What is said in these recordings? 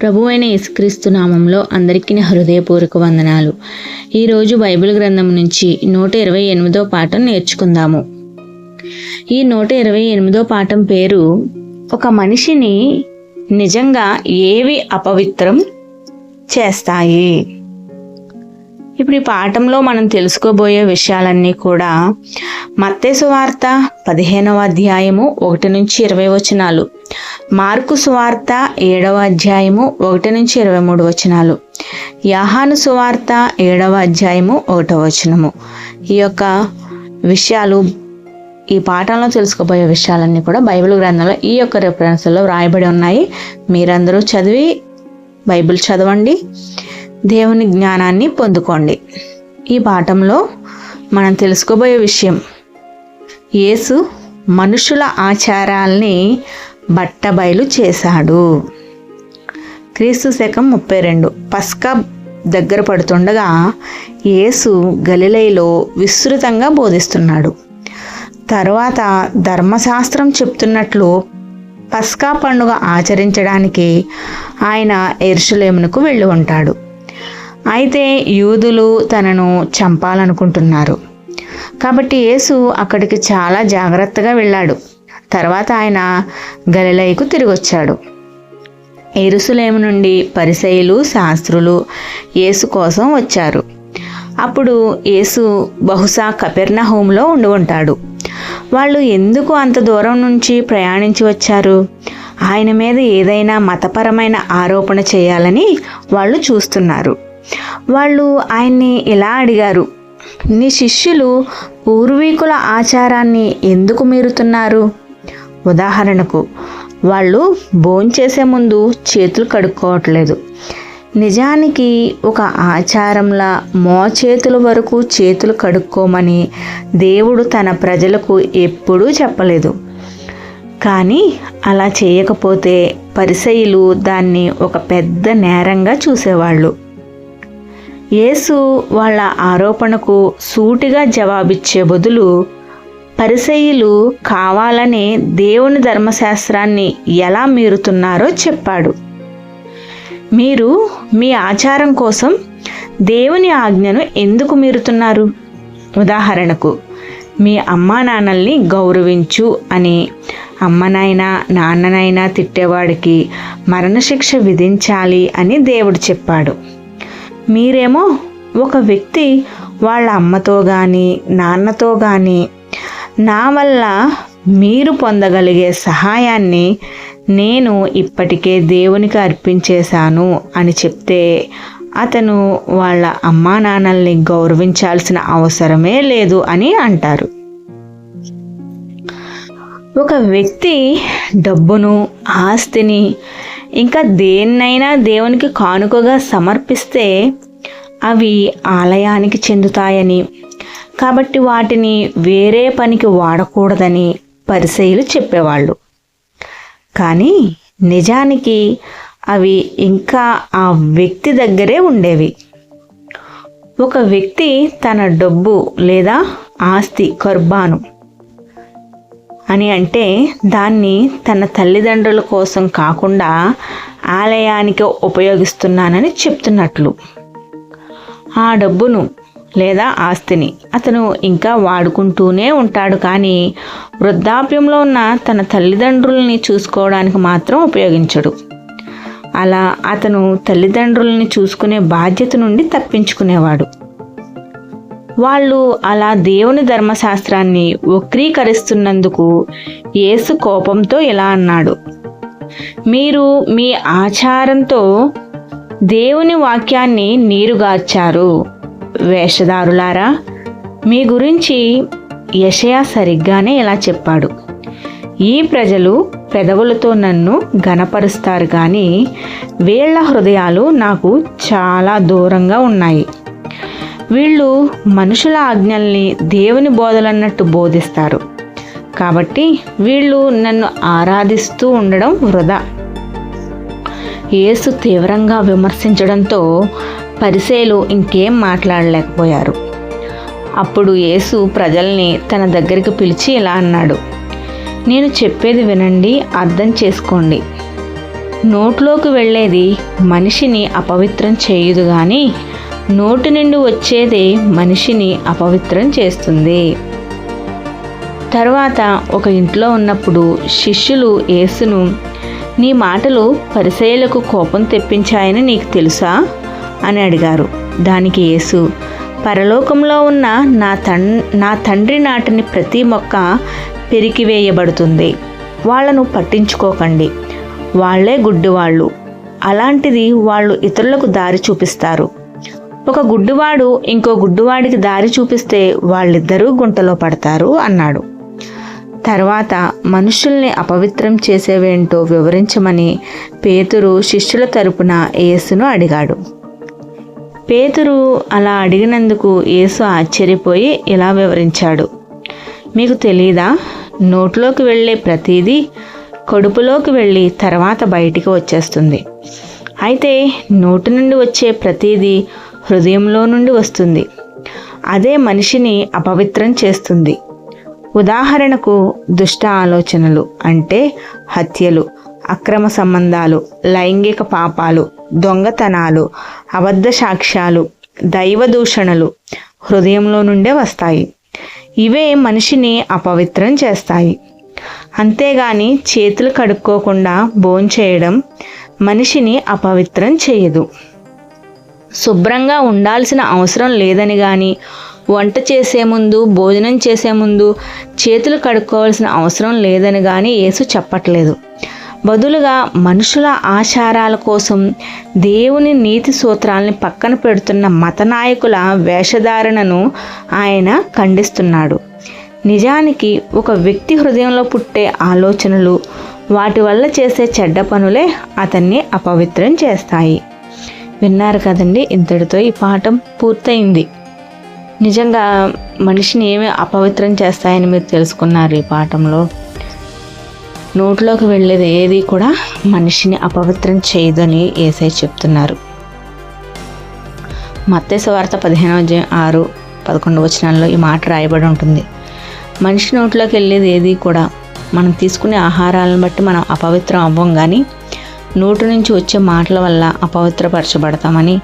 ప్రభు అయిన యేసుక్రీస్తు నామంలో అందరికీ హృదయపూర్వక వందనాలు. ఈరోజు బైబిల్ గ్రంథం నుంచి నూట ఇరవై ఎనిమిదో పాఠం నేర్చుకుందాము. ఈ నూట ఇరవై ఎనిమిదో పాఠం పేరు ఒక మనిషిని నిజంగా ఏవి అపవిత్రం చేస్తాయి? ఇప్పుడు ఈ పాఠంలో మనం తెలుసుకోబోయే విషయాలన్నీ కూడా మత్తేసు వార్త పదిహేనవ అధ్యాయము ఒకటి నుంచి ఇరవై వచనాలు మార్కు సువార్త ఏడవ అధ్యాయము ఒకటి నుంచి ఇరవై మూడు వచనాలు యాహాను సువార్త ఏడవ అధ్యాయము ఒకటవ వచనము. ఈ యొక్క విషయాలు ఈ పాఠంలో తెలుసుకోబోయే విషయాలన్నీ కూడా బైబిల్ గ్రంథంలో ఈ యొక్క రెఫరెన్స్లో వ్రాయబడి ఉన్నాయి. మీరందరూ చదివి బైబిల్ చదవండి. దేవుని జ్ఞానాన్ని పొందుకోండి. ఈ పాఠంలో మనం తెలుసుకోబోయే విషయం యేసు మనుషుల ఆచారాల్ని బట్టబయలు చేశాడు. క్రీస్తు శకం ముప్పై రెండు. పస్కా దగ్గర పడుతుండగా యేసు గలిలైలో విస్తృతంగా బోధిస్తున్నాడు. తర్వాత ధర్మశాస్త్రం చెప్తున్నట్లు పస్కా పండుగ ఆచరించడానికి ఆయన ఎరుషులేమునకు వెళ్ళి ఉంటాడు. అయితే యూదులు తనను చంపాలనుకుంటున్నారు. కాబట్టి యేసు అక్కడికి చాలా జాగ్రత్తగా వెళ్ళాడు. తర్వాత ఆయన గలిలైకు తిరిగి వచ్చాడు ఎరుసలేము నుండి పరిసయులు శాస్త్రులు యేసు కోసం వచ్చారు. అప్పుడు యేసు బహుశా కపెర్ణ హోంలో ఉండి ఉంటాడు. వాళ్ళు ఎందుకు అంత దూరం నుంచి ప్రయాణించి వచ్చారు? ఆయన మీద ఏదైనా మతపరమైన ఆరోపణ చేయాలని వాళ్ళు చూస్తున్నారు. వాళ్ళు ఆయన్ని ఇలా అడిగారు? నీ శిష్యులు పూర్వీకుల ఆచారాన్ని ఎందుకు మీరుతున్నారు? ఉదాహరణకు వాళ్ళు భోంచేసే ముందు చేతులు కడుక్కోవట్లేదు. నిజానికి ఒక ఆచారంలా మోచేతుల వరకు చేతులు కడుక్కోమని దేవుడు తన ప్రజలకు ఎప్పుడూ చెప్పలేదు. కానీ అలా చేయకపోతే పరిసయులు దాన్ని ఒక పెద్ద నేరంగా చూసేవాళ్ళు. యేసు వాళ్ళ ఆరోపణకు సూటిగా జవాబిచ్చే బదులు పరిసయ్యులు కావాలనే దేవుని ధర్మశాస్త్రాన్ని ఎలా మీరుతున్నారో చెప్పాడు. మీరు మీ ఆచారం కోసం దేవుని ఆజ్ఞను ఎందుకు మీరుతున్నారు? ఉదాహరణకు మీ అమ్మా నాన్నల్ని గౌరవించు అని అమ్మనైనా నాన్ననైనా తిట్టేవాడికి మరణశిక్ష విధించాలి అని దేవుడు చెప్పాడు. మీరేమో ఒక వ్యక్తి వాళ్ళ అమ్మతో కానీ నాన్నతో కానీ నా వల్ల మీరు పొందగలిగే సహాయాన్ని నేను ఇప్పటికే దేవునికి అర్పించేశాను అని చెప్తే అతను వాళ్ళ అమ్మా నాన్నల్ని గౌరవించాల్సిన అవసరమే లేదు అని అంటారు. ఒక వ్యక్తి డబ్బును ఆస్తిని ఇంకా దేన్నైనా దేవునికి కానుకగా సమర్పిస్తే అవి ఆలయానికి చెందుతాయని. కాబట్టి వాటిని వేరే పనికి వాడకూడదని పరిశైలు చెప్పేవాళ్ళు. కానీ నిజానికి అవి ఇంకా ఆ వ్యక్తి దగ్గరే ఉండేవి. ఒక వ్యక్తి తన డబ్బు లేదా ఆస్తి కర్బాను అని అంటే దాన్ని తన తల్లిదండ్రుల కోసం కాకుండా ఆలయానికి ఉపయోగిస్తున్నానని చెప్తున్నట్లు. ఆ డబ్బును లేదా ఆస్తిని అతను ఇంకా వాడుకుంటూనే ఉంటాడు కానీ వృద్ధాప్యంలో ఉన్న తన తల్లిదండ్రుల్ని చూసుకోవడానికి మాత్రం ఉపయోగించడు. అలా అతను తల్లిదండ్రుల్ని చూసుకునే బాధ్యత నుండి తప్పించుకునేవాడు. వాళ్ళు అలా దేవుని ధర్మశాస్త్రాన్ని వక్రీకరిస్తున్నందుకు యేసు కోపంతో ఇలా అన్నాడు. మీరు మీ ఆచారంతో దేవుని వాక్యాన్ని నీరుగార్చారు. వేషధారులారా మీ గురించి యషయా సరిగ్గానే ఇలా చెప్పాడు. ఈ ప్రజలు పెదవులతో నన్ను గనపరుస్తారు కానీ వీళ్ళ హృదయాలు నాకు చాలా దూరంగా ఉన్నాయి. వీళ్ళు మనుషుల ఆజ్ఞల్ని దేవుని బోధలన్నట్టు బోధిస్తారు. కాబట్టి వీళ్ళు నన్ను ఆరాధిస్తూ ఉండడం వృధా. యేసు తీవ్రంగా విమర్శించడంతో పరిసేలు ఇంకేం మాట్లాడలేకపోయారు. అప్పుడు యేసు ప్రజల్ని తన దగ్గరికి పిలిచి ఇలా అన్నాడు నేను చెప్పేది వినండి అర్థం చేసుకోండి. నోట్లోకి వెళ్ళేది మనిషిని అపవిత్రం చేయదు కానీ నోటి నుండి వచ్చేదే మనిషిని అపవిత్రం చేస్తుంది. తర్వాత ఒక ఇంట్లో ఉన్నప్పుడు శిష్యులు యేసును నీ మాటలు పరిసయలకు కోపం తెప్పించాయని నీకు తెలుసా? అని అడిగారు. దానికి యేసు పరలోకంలో ఉన్న నా తన్ నా తండ్రి నాటిని ప్రతి మొక్క పెరికివేయబడుతుంది. వాళ్ళను పట్టించుకోకండి. వాళ్ళే గుడ్డివాళ్ళు. అలాంటిది వాళ్ళు ఇతరులకు దారి చూపిస్తారు. ఒక గుడ్డువాడు ఇంకో గుడ్డువాడికి దారి చూపిస్తే వాళ్ళిద్దరూ గుంటలో పడతారు అన్నాడు. తర్వాత మనుషుల్ని అపవిత్రం చేసేవేంటో వివరించమని పేతురు శిష్యుల తరపున యేసును అడిగాడు. పేతురు అలా అడిగినందుకు యేసు ఆశ్చర్యపోయి ఇలా వివరించాడు. మీకు తెలీదా? నోట్లోకి వెళ్ళే ప్రతిదీ కడుపులోకి వెళ్ళి తర్వాత బయటికి వచ్చేస్తుంది. అయితే నోటి నుండి వచ్చే ప్రతిదీ హృదయంలో నుండి వస్తుంది. అదే మనిషిని అపవిత్రం చేస్తుంది. ఉదాహరణకు దుష్ట ఆలోచనలు అంటే హత్యలు అక్రమ సంబంధాలు లైంగిక పాపాలు దొంగతనాలు అబద్ధ సాక్ష్యాలు దైవ దూషణలు హృదయంలో నుండే వస్తాయి. ఇవే మనిషిని అపవిత్రం చేస్తాయి. అంతేగాని చేతులు కడుక్కోకుండా భోంచేయడం మనిషిని అపవిత్రం చేయదు. శుభ్రంగా ఉండాల్సిన అవసరం లేదని కానీ వంట చేసే ముందు భోజనం చేసే ముందు చేతులు కడుక్కోవాల్సిన అవసరం లేదని కానీ యేసు చెప్పట్లేదు. బదులుగా మనుషుల ఆచారాల కోసం దేవుని నీతి సూత్రాలని పక్కన పెడుతున్న మత నాయకుల వేషధారణను ఆయన ఖండిస్తున్నాడు. నిజానికి ఒక వ్యక్తి హృదయంలో పుట్టే ఆలోచనలు వాటి వల్ల చేసే చెడ్డ పనులే అతన్ని అపవిత్రం చేస్తాయి. విన్నారు కదండి ఇంతటితో ఈ పాఠం పూర్తయింది. నిజంగా మనిషిని ఏమి అపవిత్రం చేస్తాయని మీరు తెలుసుకున్నారు ఈ పాఠంలో. నోట్లోకి వెళ్ళేది ఏది కూడా మనిషిని అపవిత్రం చేయదని ఏసై చెప్తున్నారు. మత్తేసు వార్త పదిహేనవ అధ్యాయం ఆరు పదకొండు వచనాల్లో ఈ మాట రాయబడి ఉంటుంది. మనిషి నోట్లోకి వెళ్ళేది ఏది కూడా మనం తీసుకునే ఆహారాలను బట్టి మనం అపవిత్రం అవ్వం కానీ నోటి నుంచి వచ్చే మాటల వల్ల అపవిత్రపరచబడతామని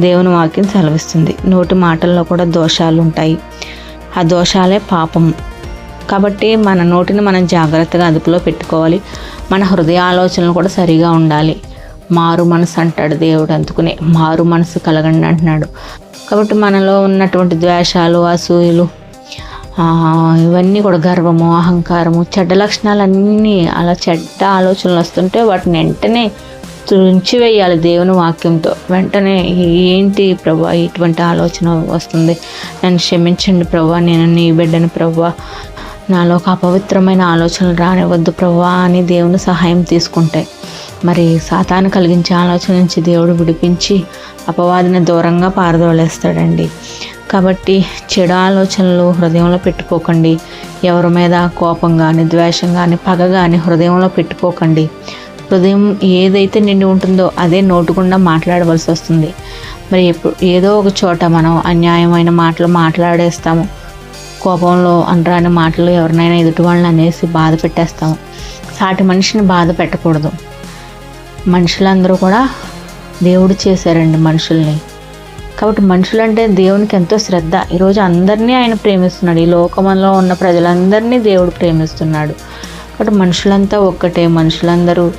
దేవుని వాక్యం సెలవిస్తుంది. నోటి మాటల్లో కూడా దోషాలు ఉంటాయి ఆ దోషాలే పాపం. కాబట్టి మన నోటిని మనం జాగ్రత్తగా అదుపులో పెట్టుకోవాలి. మన హృదయ ఆలోచనలు కూడా సరిగా ఉండాలి. మారు మనసు అంటాడు దేవుడు అందుకునే. మారు మనసు కలగండి అంటున్నాడు. కాబట్టి మనలో ఉన్నటువంటి ద్వేషాలు అసూయలు ఇవన్నీ కూడా గర్వము అహంకారము చెడ్డ లక్షణాలన్నీ అలా చెడ్డ ఆలోచనలు వస్తుంటే వాటిని వెంటనే తుంచివేయాలి దేవుని వాక్యంతో. వెంటనే ఏంటి ప్రభా ఇటువంటి ఆలోచన వస్తుంది? నన్ను క్షమించండి ప్రభా నేను నీ బిడ్డని ప్రభా. నాలో ఒక అపవిత్రమైన ఆలోచనలు రానివద్దు ప్రభా అని దేవుని సహాయం తీసుకుంటాయి మరి సాతాను కలిగించే ఆలోచన నుంచి దేవుడు విడిపించి అపవాదిని దూరంగా పారదోలేస్తాడండి. కాబట్టి చెడు ఆలోచనలు హృదయంలో పెట్టుకోకండి. ఎవరి మీద కోపం కానీ ద్వేషం కానీ పగ కానీ హృదయంలో పెట్టుకోకండి. హృదయం ఏదైతే నిండి ఉంటుందో అదే నోటుకుండా మాట్లాడవలసి వస్తుంది. మరి ఎప్పుడు ఏదో ఒక చోట మనం అన్యాయమైన మాటలు మాట్లాడేస్తాము. కోపంలో అనరాని మాటలు ఎవరినైనా ఎదుటి వాళ్ళని అనేసి బాధ పెట్టేస్తాము. సాటి మనిషిని బాధ పెట్టకూడదు. మనుషులందరూ కూడా దేవుడు చేశారండి మనుషుల్ని. కాబట్టి మనుషులంటే దేవునికి ఎంతో శ్రద్ధ. ఈరోజు అందరినీ ఆయన ప్రేమిస్తున్నాడు. ఈ లోకమంలో ఉన్న ప్రజలందరినీ దేవుడు ప్రేమిస్తున్నాడు. కాబట్టి మనుషులంతా ఒక్కటే. మనుషులందరూ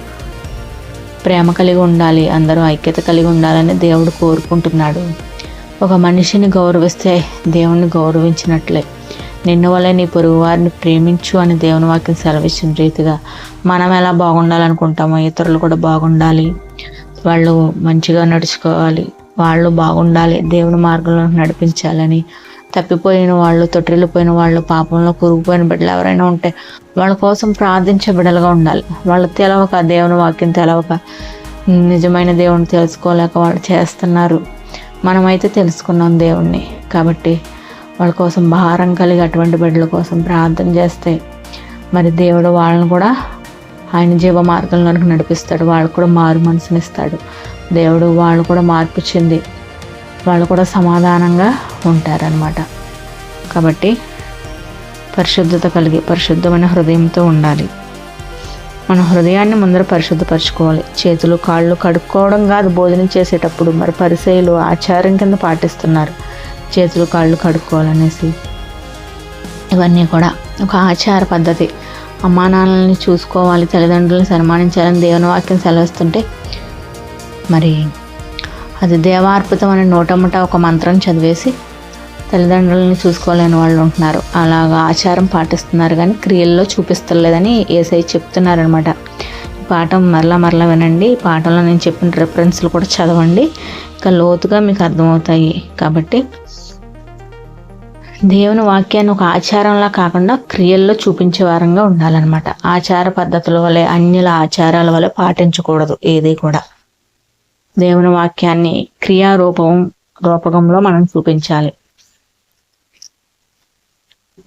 ప్రేమ కలిగి ఉండాలి. అందరూ ఐక్యత కలిగి ఉండాలని దేవుడు కోరుకుంటున్నాడు. ఒక మనిషిని గౌరవిస్తే దేవుణ్ణి గౌరవించినట్లే. నిన్ను వల్ల నీ పొరుగు వారిని ప్రేమించు అని దేవుని వాక్యం సెలవిచ్చిన రీతిగా మనం ఎలా బాగుండాలనుకుంటామో ఇతరులు కూడా బాగుండాలి. వాళ్ళు మంచిగా నడుచుకోవాలి. వాళ్ళు బాగుండాలి దేవుని మార్గంలో నడిపించాలని. తప్పిపోయిన వాళ్ళు తొట్టిల్లిపోయిన వాళ్ళు పాపంలో కురుగుపోయిన బిడ్డలు ఎవరైనా ఉంటే వాళ్ళ కోసం ప్రార్థించే బిడ్డలుగా ఉండాలి. వాళ్ళు తెలవక దేవుని వాక్యం తెలవక నిజమైన దేవుని తెలుసుకోలేక వాళ్ళు చేస్తున్నారు. మనమైతే తెలుసుకున్నాం దేవుణ్ణి. కాబట్టి వాళ్ళ కోసం భారం కలిగి అటువంటి బిడ్డల కోసం ప్రార్థన చేస్తే మరి దేవుడు వాళ్ళని కూడా ఆయన జీవ మార్గంలోనికి నడిపిస్తాడు. వాళ్ళు కూడా మారు మనసునిస్తాడు. దేవుడు వాళ్ళు కూడా మార్పు చెంది వాళ్ళు కూడా సమాధానంగా ఉంటారనమాట కాబట్టి పరిశుద్ధత కలిగి పరిశుద్ధమైన హృదయంతో ఉండాలి. మన హృదయాన్ని ముందర పరిశుద్ధపరచుకోవాలి. చేతులు కాళ్ళు కడుక్కోవడం కాదు భోజనం చేసేటప్పుడు మరి పరిసయలు ఆచారం కింద పాటిస్తున్నారు. చేతులు కాళ్ళు కడుక్కోవాలనేసి. ఇవన్నీ కూడా ఒక ఆచార పద్ధతి. అమ్మానాన్నల్ని చూసుకోవాలి తల్లిదండ్రులను సన్మానించాలని దేవుని వాక్యం సెలవిస్తుంటే మరి అది దేవార్పితం అనే నోటమ్మట ఒక మంత్రం చదివేసి తల్లిదండ్రులని చూసుకోలేని వాళ్ళు ఉంటున్నారు. అలాగా ఆచారం పాటిస్తున్నారు కానీ క్రియల్లో చూపిస్తలేదని ఏసై చెప్తున్నారనమాట ఈ పాఠం మరలా మరలా వినండి. ఈ పాఠంలో నేను చెప్పిన రెఫరెన్స్లు కూడా చదవండి. ఇంకా లోతుగా మీకు అర్థమవుతాయి. కాబట్టి దేవుని వాక్యాన్ని ఒక ఆచారంలా కాకుండా క్రియల్లో చూపించే వారంగా ఉండాలన్నమాట. ఆచార పద్ధతుల వలె అన్యుల ఆచారాల వలె పాటించకూడదు ఏది కూడా. దేవుని వాక్యాన్ని క్రియారూపం రూపకంలో మనం చూపించాలి.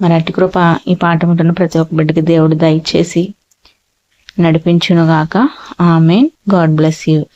మరి అట్టి కృప ఈ పాట ఉంటున్న ప్రతి ఒక్క బిడ్డకి దేవుడు దయచేసి నడిపించునుగాక. ఆమె గాడ్ బ్లెస్ యూ.